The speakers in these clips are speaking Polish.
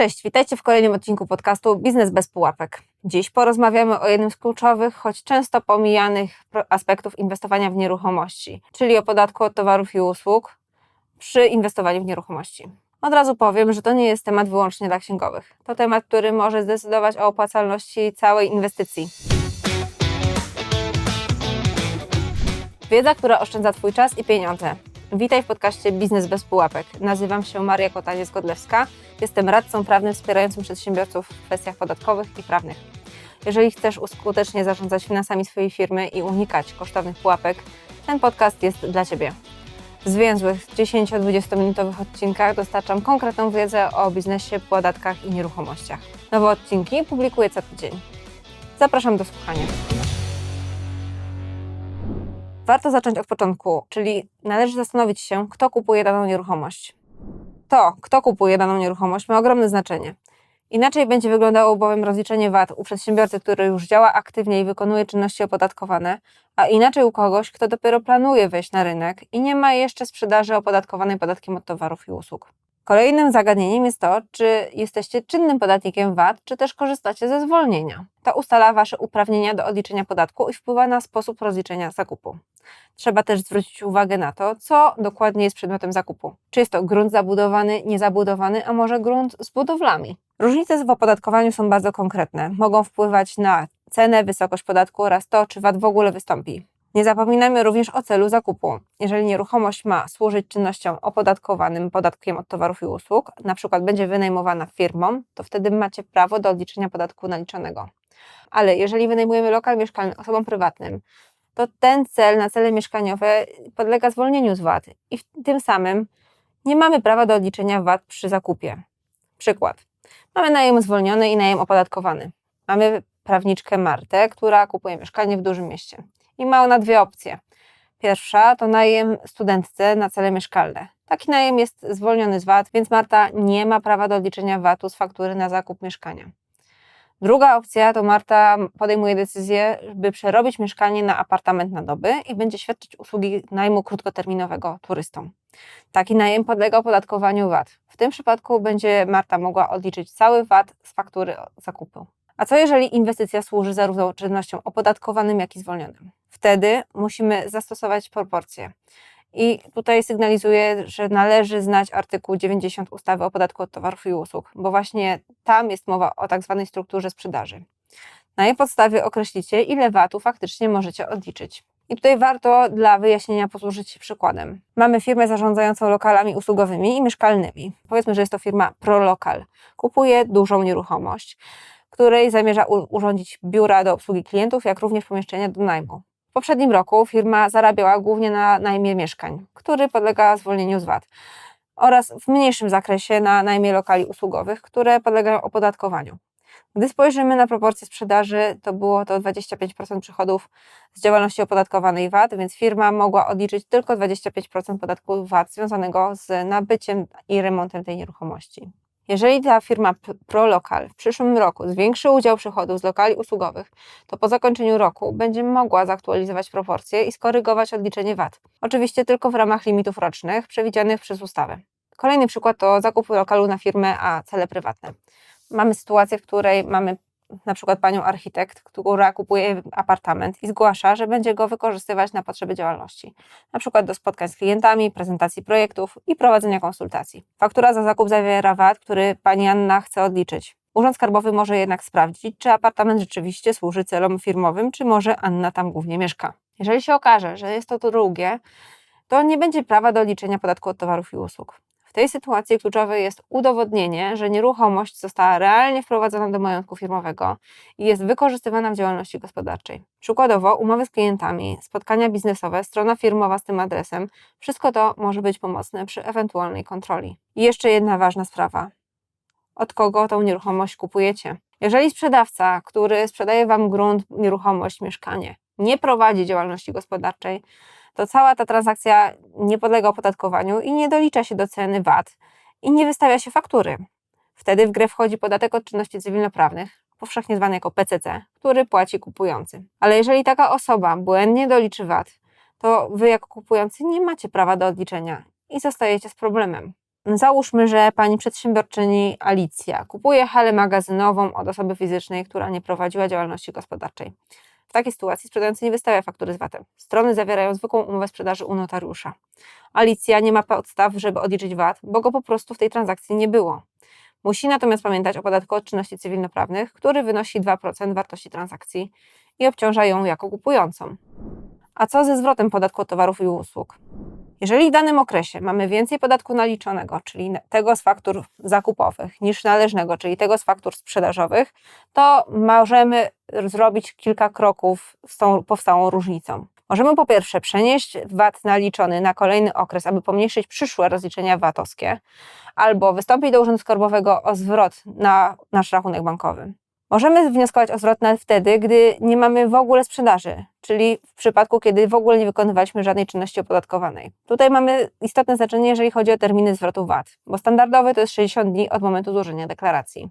Cześć, witajcie w kolejnym odcinku podcastu Biznes bez pułapek. Dziś porozmawiamy o jednym z kluczowych, choć często pomijanych aspektów inwestowania w nieruchomości, czyli o podatku od towarów i usług przy inwestowaniu w nieruchomości. Od razu powiem, że to nie jest temat wyłącznie dla księgowych. To temat, który może zdecydować o opłacalności całej inwestycji. Wiedza, która oszczędza Twój czas i pieniądze. Witaj w podcaście Biznes bez pułapek. Nazywam się Maria Kotaniec-Godlewska. Jestem radcą prawnym wspierającym przedsiębiorców w kwestiach podatkowych i prawnych. Jeżeli chcesz skutecznie zarządzać finansami swojej firmy i unikać kosztownych pułapek, ten podcast jest dla Ciebie. W zwięzłych 10-20 minutowych odcinkach dostarczam konkretną wiedzę o biznesie, podatkach i nieruchomościach. Nowe odcinki publikuję co tydzień. Zapraszam do słuchania. Warto zacząć od początku, czyli należy zastanowić się, kto kupuje daną nieruchomość. To, kto kupuje daną nieruchomość, ma ogromne znaczenie. Inaczej będzie wyglądało bowiem rozliczenie VAT u przedsiębiorcy, który już działa aktywnie i wykonuje czynności opodatkowane, a inaczej u kogoś, kto dopiero planuje wejść na rynek i nie ma jeszcze sprzedaży opodatkowanej podatkiem od towarów i usług. Kolejnym zagadnieniem jest to, czy jesteście czynnym podatnikiem VAT, czy też korzystacie ze zwolnienia. To ustala Wasze uprawnienia do odliczenia podatku i wpływa na sposób rozliczenia zakupu. Trzeba też zwrócić uwagę na to, co dokładnie jest przedmiotem zakupu. Czy jest to grunt zabudowany, niezabudowany, a może grunt z budowlami. Różnice w opodatkowaniu są bardzo konkretne. Mogą wpływać na cenę, wysokość podatku oraz to, czy VAT w ogóle wystąpi. Nie zapominajmy również o celu zakupu. Jeżeli nieruchomość ma służyć czynnościom opodatkowanym podatkiem od towarów i usług, na przykład będzie wynajmowana firmą, to wtedy macie prawo do odliczenia podatku naliczonego. Ale jeżeli wynajmujemy lokal mieszkalny osobom prywatnym, to ten cel na cele mieszkaniowe podlega zwolnieniu z VAT i tym samym nie mamy prawa do odliczenia VAT przy zakupie. Przykład. Mamy najem zwolniony i najem opodatkowany. Mamy prawniczkę Martę, która kupuje mieszkanie w dużym mieście. I ma ona dwie opcje. Pierwsza to najem studentce na cele mieszkalne. Taki najem jest zwolniony z VAT, więc Marta nie ma prawa do odliczenia VAT-u z faktury na zakup mieszkania. Druga opcja to Marta podejmuje decyzję, by przerobić mieszkanie na apartament na doby i będzie świadczyć usługi najmu krótkoterminowego turystom. Taki najem podlega opodatkowaniu VAT. W tym przypadku będzie Marta mogła odliczyć cały VAT z faktury zakupu. A co jeżeli inwestycja służy zarówno czynnościom opodatkowanym, jak i zwolnionym? Wtedy musimy zastosować proporcje. I tutaj sygnalizuję, że należy znać artykuł 90 ustawy o podatku od towarów i usług, bo właśnie tam jest mowa o tak zwanej strukturze sprzedaży. Na jej podstawie określicie, ile VAT-u faktycznie możecie odliczyć. I tutaj warto dla wyjaśnienia posłużyć się przykładem. Mamy firmę zarządzającą lokalami usługowymi i mieszkalnymi. Powiedzmy, że jest to firma ProLokal. Kupuje dużą nieruchomość, której zamierza urządzić biura do obsługi klientów, jak również pomieszczenia do najmu. W poprzednim roku firma zarabiała głównie na najmie mieszkań, który podlega zwolnieniu z VAT oraz w mniejszym zakresie na najmie lokali usługowych, które podlegają opodatkowaniu. Gdy spojrzymy na proporcje sprzedaży, to było to 25% przychodów z działalności opodatkowanej VAT, więc firma mogła odliczyć tylko 25% podatku VAT związanego z nabyciem i remontem tej nieruchomości. Jeżeli ta firma ProLocal w przyszłym roku zwiększy udział przychodów z lokali usługowych, to po zakończeniu roku będzie mogła zaktualizować proporcje i skorygować odliczenie VAT. Oczywiście tylko w ramach limitów rocznych przewidzianych przez ustawę. Kolejny przykład to zakup lokalu na firmę, a cele prywatne. Mamy sytuację, w której mamy na przykład panią architekt, która kupuje apartament i zgłasza, że będzie go wykorzystywać na potrzeby działalności, na przykład do spotkań z klientami, prezentacji projektów i prowadzenia konsultacji. Faktura za zakup zawiera VAT, który pani Anna chce odliczyć. Urząd Skarbowy może jednak sprawdzić, czy apartament rzeczywiście służy celom firmowym, czy może Anna tam głównie mieszka. Jeżeli się okaże, że jest to drugie, to nie będzie prawa do liczenia podatku od towarów i usług. W tej sytuacji kluczowe jest udowodnienie, że nieruchomość została realnie wprowadzona do majątku firmowego i jest wykorzystywana w działalności gospodarczej. Przykładowo umowy z klientami, spotkania biznesowe, strona firmowa z tym adresem, wszystko to może być pomocne przy ewentualnej kontroli. I jeszcze jedna ważna sprawa. Od kogo tą nieruchomość kupujecie? Jeżeli sprzedawca, który sprzedaje Wam grunt, nieruchomość, mieszkanie, nie prowadzi działalności gospodarczej, to cała ta transakcja nie podlega opodatkowaniu i nie dolicza się do ceny VAT i nie wystawia się faktury. Wtedy w grę wchodzi podatek od czynności cywilnoprawnych, powszechnie zwany jako PCC, który płaci kupujący. Ale jeżeli taka osoba błędnie doliczy VAT, to wy jako kupujący nie macie prawa do odliczenia i zostajecie z problemem. Załóżmy, że pani przedsiębiorczyni Alicja kupuje halę magazynową od osoby fizycznej, która nie prowadziła działalności gospodarczej. W takiej sytuacji sprzedający nie wystawia faktury z VAT-em. Strony zawierają zwykłą umowę sprzedaży u notariusza. Alicja nie ma podstaw, żeby odliczyć VAT, bo go po prostu w tej transakcji nie było. Musi natomiast pamiętać o podatku od czynności cywilnoprawnych, który wynosi 2% wartości transakcji i obciąża ją jako kupującą. A co ze zwrotem podatku od towarów i usług? Jeżeli w danym okresie mamy więcej podatku naliczonego, czyli tego z faktur zakupowych, niż należnego, czyli tego z faktur sprzedażowych, to możemy zrobić kilka kroków z tą powstałą różnicą. Możemy po pierwsze przenieść VAT naliczony na kolejny okres, aby pomniejszyć przyszłe rozliczenia VAT-owskie, albo wystąpić do Urzędu Skarbowego o zwrot na nasz rachunek bankowy. Możemy wnioskować o zwrot nawet wtedy, gdy nie mamy w ogóle sprzedaży, czyli w przypadku, kiedy w ogóle nie wykonywaliśmy żadnej czynności opodatkowanej. Tutaj mamy istotne znaczenie, jeżeli chodzi o terminy zwrotu VAT, bo standardowy to jest 60 dni od momentu złożenia deklaracji.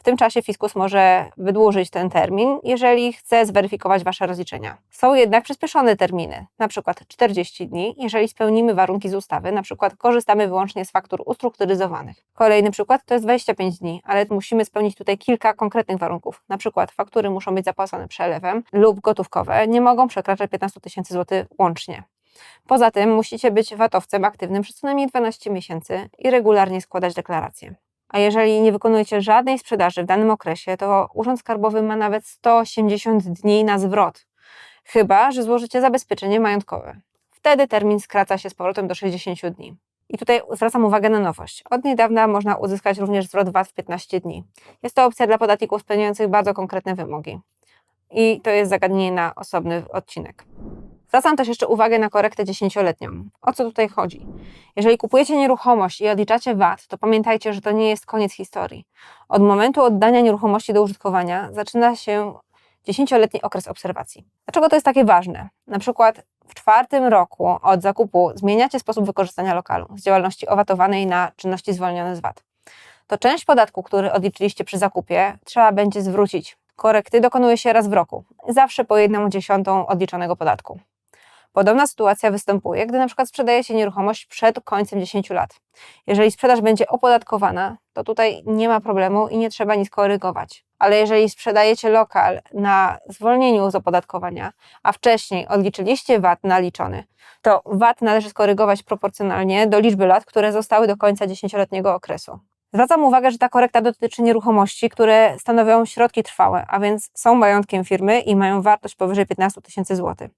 W tym czasie fiskus może wydłużyć ten termin, jeżeli chce zweryfikować Wasze rozliczenia. Są jednak przyspieszone terminy, przykład 40 dni, jeżeli spełnimy warunki z ustawy, przykład korzystamy wyłącznie z faktur ustrukturyzowanych. Kolejny przykład to jest 25 dni, ale musimy spełnić tutaj kilka konkretnych warunków, przykład faktury muszą być zapłacone przelewem lub gotówkowe, nie mogą przekraczać 15 tysięcy złotych łącznie. Poza tym musicie być VAT-owcem aktywnym przez co najmniej 12 miesięcy i regularnie składać deklaracje. A jeżeli nie wykonujecie żadnej sprzedaży w danym okresie, to Urząd Skarbowy ma nawet 180 dni na zwrot, chyba że złożycie zabezpieczenie majątkowe. Wtedy termin skraca się z powrotem do 60 dni. I tutaj zwracam uwagę na nowość. Od niedawna można uzyskać również zwrot VAT w 15 dni. Jest to opcja dla podatników spełniających bardzo konkretne wymogi. I to jest zagadnienie na osobny odcinek. Zwracam też jeszcze uwagę na korektę dziesięcioletnią. O co tutaj chodzi? Jeżeli kupujecie nieruchomość i odliczacie VAT, to pamiętajcie, że to nie jest koniec historii. Od momentu oddania nieruchomości do użytkowania zaczyna się dziesięcioletni okres obserwacji. Dlaczego to jest takie ważne? Na przykład w czwartym roku od zakupu zmieniacie sposób wykorzystania lokalu z działalności owatowanej na czynności zwolnione z VAT. To część podatku, który odliczyliście przy zakupie, trzeba będzie zwrócić. Korekty dokonuje się raz w roku, zawsze po jedną dziesiątą odliczonego podatku. Podobna sytuacja występuje, gdy na przykład sprzedaje się nieruchomość przed końcem 10 lat. Jeżeli sprzedaż będzie opodatkowana, to tutaj nie ma problemu i nie trzeba nic korygować. Ale jeżeli sprzedajecie lokal na zwolnieniu z opodatkowania, a wcześniej odliczyliście VAT naliczony, to VAT należy skorygować proporcjonalnie do liczby lat, które zostały do końca 10-letniego okresu. Zwracam uwagę, że ta korekta dotyczy nieruchomości, które stanowią środki trwałe, a więc są majątkiem firmy i mają wartość powyżej 15 tysięcy złotych.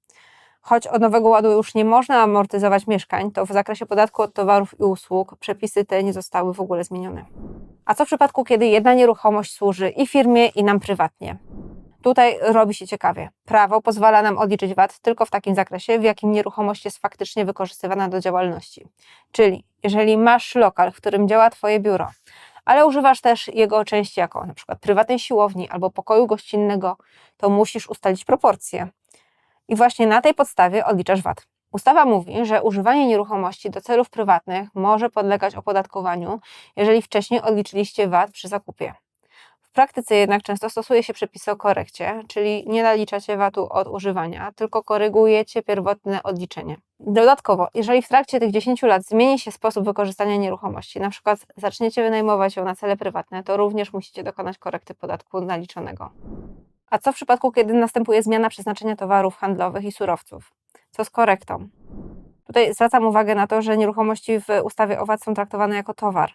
Choć od Nowego Ładu już nie można amortyzować mieszkań, to w zakresie podatku od towarów i usług przepisy te nie zostały w ogóle zmienione. A co w przypadku, kiedy jedna nieruchomość służy i firmie, i nam prywatnie? Tutaj robi się ciekawie. Prawo pozwala nam odliczyć VAT tylko w takim zakresie, w jakim nieruchomość jest faktycznie wykorzystywana do działalności. Czyli jeżeli masz lokal, w którym działa Twoje biuro, ale używasz też jego części jako na przykład prywatnej siłowni albo pokoju gościnnego, to musisz ustalić proporcje i właśnie na tej podstawie odliczasz VAT. Ustawa mówi, że używanie nieruchomości do celów prywatnych może podlegać opodatkowaniu, jeżeli wcześniej odliczyliście VAT przy zakupie. W praktyce jednak często stosuje się przepisy o korekcie, czyli nie naliczacie VAT-u od używania, tylko korygujecie pierwotne odliczenie. Dodatkowo, jeżeli w trakcie tych 10 lat zmieni się sposób wykorzystania nieruchomości, na przykład zaczniecie wynajmować ją na cele prywatne, to również musicie dokonać korekty podatku naliczonego. A co w przypadku, kiedy następuje zmiana przeznaczenia towarów handlowych i surowców? Co z korektą? Tutaj zwracam uwagę na to, że nieruchomości w ustawie o VAT są traktowane jako towar.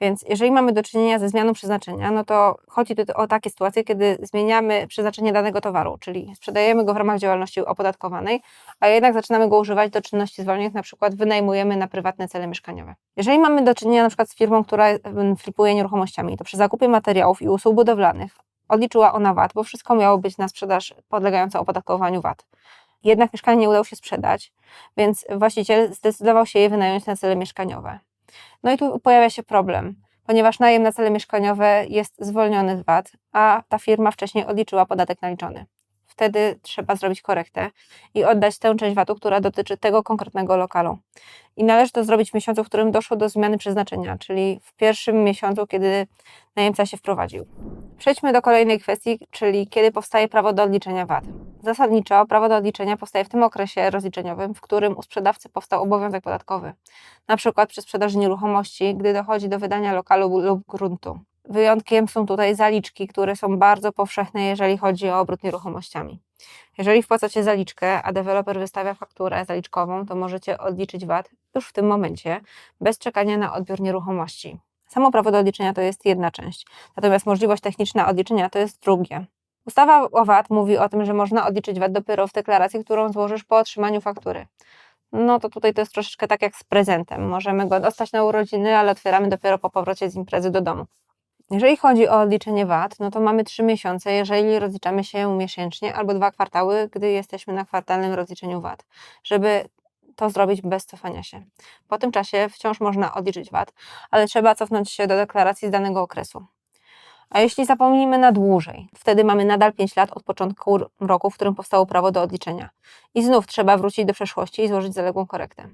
Więc jeżeli mamy do czynienia ze zmianą przeznaczenia, no to chodzi tu o takie sytuacje, kiedy zmieniamy przeznaczenie danego towaru, czyli sprzedajemy go w ramach działalności opodatkowanej, a jednak zaczynamy go używać do czynności zwolnionych, na przykład wynajmujemy na prywatne cele mieszkaniowe. Jeżeli mamy do czynienia na przykład z firmą, która flipuje nieruchomościami, to przy zakupie materiałów i usług budowlanych odliczyła ona VAT, bo wszystko miało być na sprzedaż podlegająca opodatkowaniu VAT. Jednak mieszkanie nie udało się sprzedać, więc właściciel zdecydował się je wynająć na cele mieszkaniowe. No i tu pojawia się problem, ponieważ najem na cele mieszkaniowe jest zwolniony z VAT, a ta firma wcześniej odliczyła podatek naliczony. Wtedy trzeba zrobić korektę i oddać tę część VAT-u, która dotyczy tego konkretnego lokalu. I należy to zrobić w miesiącu, w którym doszło do zmiany przeznaczenia, czyli w pierwszym miesiącu, kiedy najemca się wprowadził. Przejdźmy do kolejnej kwestii, czyli kiedy powstaje prawo do odliczenia VAT. Zasadniczo prawo do odliczenia powstaje w tym okresie rozliczeniowym, w którym u sprzedawcy powstał obowiązek podatkowy, na przykład przy sprzedaży nieruchomości, gdy dochodzi do wydania lokalu lub gruntu. Wyjątkiem są tutaj zaliczki, które są bardzo powszechne, jeżeli chodzi o obrót nieruchomościami. Jeżeli wpłacacie zaliczkę, a deweloper wystawia fakturę zaliczkową, to możecie odliczyć VAT już w tym momencie, bez czekania na odbiór nieruchomości. Samo prawo do odliczenia to jest jedna część, natomiast możliwość techniczna odliczenia to jest drugie. Ustawa o VAT mówi o tym, że można odliczyć VAT dopiero w deklaracji, którą złożysz po otrzymaniu faktury. No to tutaj to jest troszeczkę tak jak z prezentem. Możemy go dostać na urodziny, ale otwieramy dopiero po powrocie z imprezy do domu. Jeżeli chodzi o odliczenie VAT, no to mamy 3 miesiące, jeżeli rozliczamy się miesięcznie, albo dwa kwartały, gdy jesteśmy na kwartalnym rozliczeniu VAT, żeby to zrobić bez cofania się. Po tym czasie wciąż można odliczyć VAT, ale trzeba cofnąć się do deklaracji z danego okresu. A jeśli zapomnimy na dłużej, wtedy mamy nadal 5 lat od początku roku, w którym powstało prawo do odliczenia. I znów trzeba wrócić do przeszłości i złożyć zaległą korektę.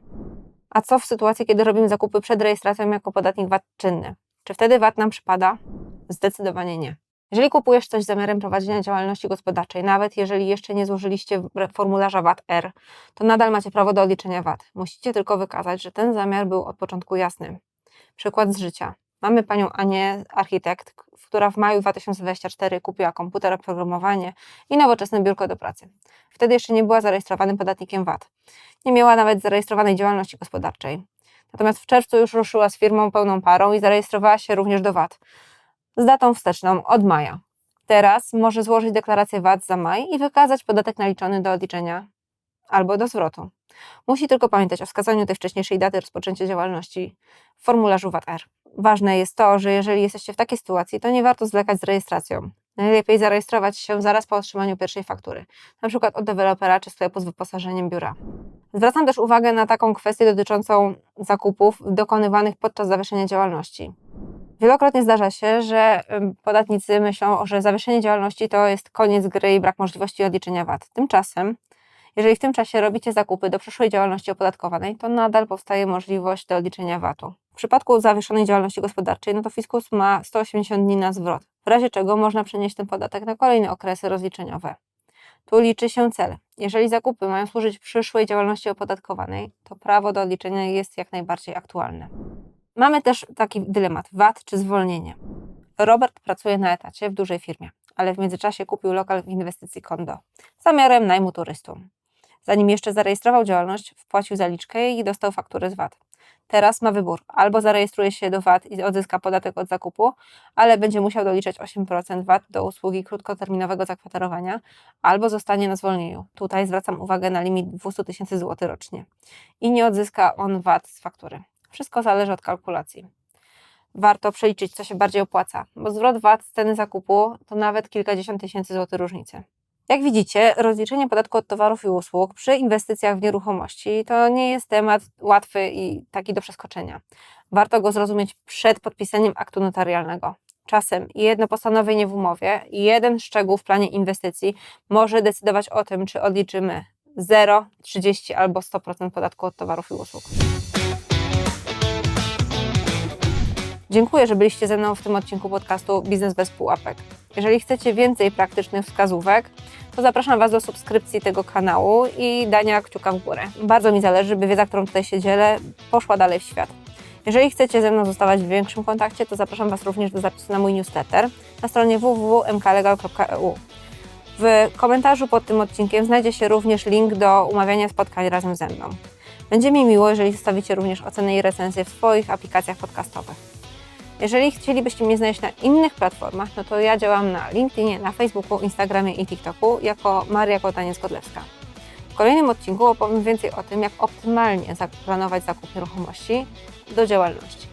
A co w sytuacji, kiedy robimy zakupy przed rejestracją jako podatnik VAT czynny? Czy wtedy VAT nam przypada? Zdecydowanie nie. Jeżeli kupujesz coś z zamiarem prowadzenia działalności gospodarczej, nawet jeżeli jeszcze nie złożyliście formularza VAT-R, to nadal macie prawo do odliczenia VAT. Musicie tylko wykazać, że ten zamiar był od początku jasny. Przykład z życia. Mamy panią Anię, architekt, która w maju 2024 kupiła komputer, oprogramowanie i nowoczesne biurko do pracy. Wtedy jeszcze nie była zarejestrowanym podatnikiem VAT. Nie miała nawet zarejestrowanej działalności gospodarczej. Natomiast w czerwcu już ruszyła z firmą pełną parą i zarejestrowała się również do VAT z datą wsteczną od maja. Teraz może złożyć deklarację VAT za maj i wykazać podatek naliczony do odliczenia albo do zwrotu. Musi tylko pamiętać o wskazaniu tej wcześniejszej daty rozpoczęcia działalności w formularzu VAT-R. Ważne jest to, że jeżeli jesteście w takiej sytuacji, to nie warto zwlekać z rejestracją. Najlepiej zarejestrować się zaraz po otrzymaniu pierwszej faktury, przykład od dewelopera czy sklepu z wyposażeniem biura. Zwracam też uwagę na taką kwestię dotyczącą zakupów dokonywanych podczas zawieszenia działalności. Wielokrotnie zdarza się, że podatnicy myślą, że zawieszenie działalności to jest koniec gry i brak możliwości odliczenia VAT. Tymczasem, jeżeli w tym czasie robicie zakupy do przyszłej działalności opodatkowanej, to nadal powstaje możliwość do odliczenia VAT-u. W przypadku zawieszonej działalności gospodarczej, no to fiskus ma 180 dni na zwrot, w razie czego można przenieść ten podatek na kolejne okresy rozliczeniowe. Tu liczy się cel. Jeżeli zakupy mają służyć przyszłej działalności opodatkowanej, to prawo do odliczenia jest jak najbardziej aktualne. Mamy też taki dylemat: VAT czy zwolnienie. Robert pracuje na etacie w dużej firmie, ale w międzyczasie kupił lokal w inwestycji kondo z zamiarem najmu turystom. Zanim jeszcze zarejestrował działalność, wpłacił zaliczkę i dostał fakturę z VAT. Teraz ma wybór: albo zarejestruje się do VAT i odzyska podatek od zakupu, ale będzie musiał doliczać 8% VAT do usługi krótkoterminowego zakwaterowania, albo zostanie na zwolnieniu. Tutaj zwracam uwagę na limit 200 tysięcy złotych rocznie. I nie odzyska on VAT z faktury. Wszystko zależy od kalkulacji. Warto przeliczyć, co się bardziej opłaca, bo zwrot VAT z ceny zakupu to nawet kilkadziesiąt tysięcy złotych różnicy. Jak widzicie, rozliczenie podatku od towarów i usług przy inwestycjach w nieruchomości to nie jest temat łatwy i taki do przeskoczenia. Warto go zrozumieć przed podpisaniem aktu notarialnego. Czasem jedno postanowienie w umowie jeden szczegół w planie inwestycji może decydować o tym, czy odliczymy 0, 30 albo 100% podatku od towarów i usług. Dziękuję, że byliście ze mną w tym odcinku podcastu Biznes bez pułapek. Jeżeli chcecie więcej praktycznych wskazówek, to zapraszam Was do subskrypcji tego kanału i dania kciuka w górę. Bardzo mi zależy, by wiedza, którą tutaj się dzielę, poszła dalej w świat. Jeżeli chcecie ze mną zostawać w większym kontakcie, to zapraszam Was również do zapisu na mój newsletter na stronie www.mklegal.eu. W komentarzu pod tym odcinkiem znajdzie się również link do umawiania spotkań razem ze mną. Będzie mi miło, jeżeli zostawicie również ocenę i recenzję w swoich aplikacjach podcastowych. Jeżeli chcielibyście mnie znaleźć na innych platformach, no to ja działam na LinkedInie, na Facebooku, Instagramie i TikToku jako Maria Kotaniec-Godlewska. W kolejnym odcinku opowiem więcej o tym, jak optymalnie zaplanować zakup nieruchomości do działalności.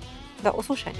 Do usłyszenia.